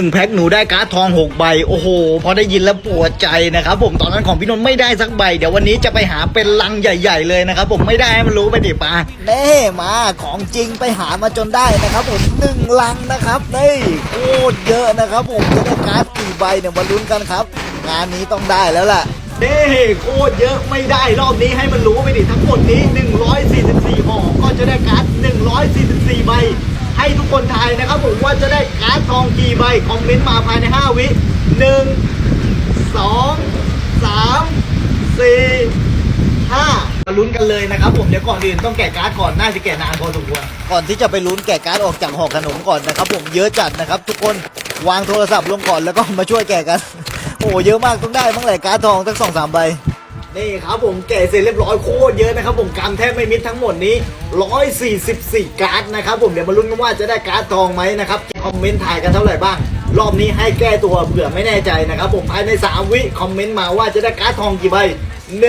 1แพ็คหนูได้การ์ดทอง 6 ใบ โอ้โห พอได้ยินแล้วปวดใจนะครับผมตอนนั้นของพี่นนท์ไม่ได้สักใบ เดี๋ยววันนี้จะไปหาเป็นลังใหญ่ ๆ เลยนะครับผมไม่ได้ให้มันรู้ไปดิปาเน่มาของจริงไปหามาจนได้นะครับผมหนึ่งลังนะครับนี่โคตรเยอะนะครับผมจะได้การ์ดกี่ใบเนี่ยมาลุ้นกันครับ งานนี้ต้องได้แล้วล่ะเด้โคตรเยอะไม่ได้รอบนี้ให้มันรู้ไปดิทั้งหมดนี้ 144ห่อก็จะได้การ์ด144ใบ ให้ทุกคนทายนะครับผมว่าจะได้การ์ดทองกี่ใบคอมเมนต์มาภายใน 5 วิ1 2 3 4 5มาลุ้นกันเลยนะครับผมเดี๋ยวก่อนอื่นต้องแกะการ์ดก่อนน่าจะแกะนานพอสมควรก่อนที่จะไปลุ้นแกะการ์ดออกจากห่อขนมก่อนนะครับผมเยอะจัดนะครับ ทุกคนวางโทรศัพท์ลงก่อนแล้วก็มาช่วยแกะกัน โอ้เยอะมากต้องได้บ้างแหละการ์ดทองทั้งสองสามใบ นี่ครับผมแกะเสร็จเรียบร้อยโคตรเยอะนะครับผมกำแทบไม่มิดทั้งหมดนี้ 144 การ์ดนะครับผมเดี๋ยวมาลุ้นกันว่าจะได้การ์ดทองไหมนะครับคอมเมนต์ถ่ายกันเท่าไหร่บ้าง รอบนี้ให้แก้ตัวเผื่อไม่แน่ใจนะครับผมภายใน 3 วิคอมเมนต์มาว่าจะได้การ์ดทองกี่ใบ 1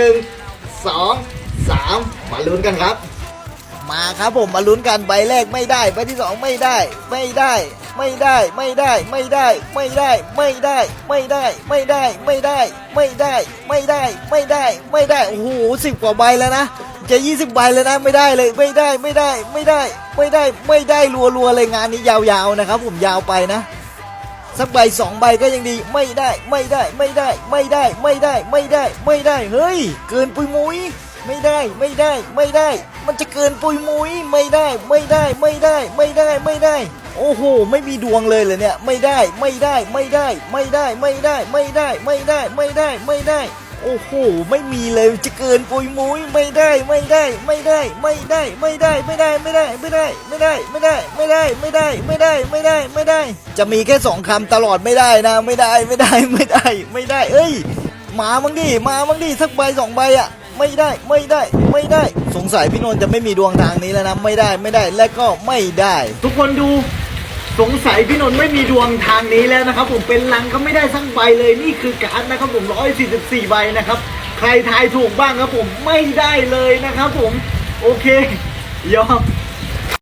2 3 มาลุ้นกันครับ มาครับผมมาลุ้นกันใบแรกไม่ได้ใบที่สองไม่ได้ ไม่ได้ ไม่ได้ไม่ได้ไม่ได้ไม่ได้ไม่ได้ไม่ได้ไม่ได้ไม่ได้ไม่ได้ไม่ได้ไม่ได้ไม่ได้โอ้โหสิบกว่าใบแล้วนะจะยี่สิบใบแล้วนะไม่ได้เลยไม่ได้ไม่ได้ไม่ได้ไม่ได้ไม่ได้รัวๆเลยงานนี้ยาวๆนะครับ ผมยาวไปนะสักใบสองใบก็ยังดีไม่ได้ไม่ได้ไม่ได้ไม่ได้ไม่ได้ไม่ได้ไม่ได้เฮ้ย เกินปุยมุ้ย ไม่ได้ไม่ได้ไม่ได้ มันจะเกินปุยมุยไม่ได้ไม่ได้ไม่ได้ไม่ได้ไม่ได้ โอ้โห ไม่มีดวงเลยเลยเนี่ยไม่ได้ไม่ได้ไม่ได้ไม่ได้ไม่ได้ไม่ได้ไม่ได้ไม่ได้ไม่ได้ โอ้โห ไม่มีเลยจะเกินปุยมุยไม่ได้ไม่ได้ไม่ได้ไม่ได้ไม่ได้ไม่ได้ไม่ได้ไม่ได้ไม่ได้ไม่ได้ไม่ได้ไม่ได้ไม่ได้ไม่ได้ไม่ได้ จะมีแค่สองคำตลอดไม่ได้นะ ไม่ได้ไม่ได้ไม่ได้ไม่ได้ เอ้ยมามั้งดิมามั้งดิสักใบสองใบอะ ไม่ได้ไม่ได้ไม่ได้ สงสัยพี่นนท์จะไม่มีดวงทางนี้แล้วนะ ไม่ได้ไม่ได้และก็ไม่ได้ ทุกคนดูสงสัยพี่นนท์ไม่มีดวงทางนี้แล้วนะครับ ผมเป็นลังก็ไม่ได้สักใบเลยนี่คือการ์ดนะครับผม144ใบนะครับ ใครทายถูกบ้างครับผมไม่ได้เลยนะครับผม โอเคยอม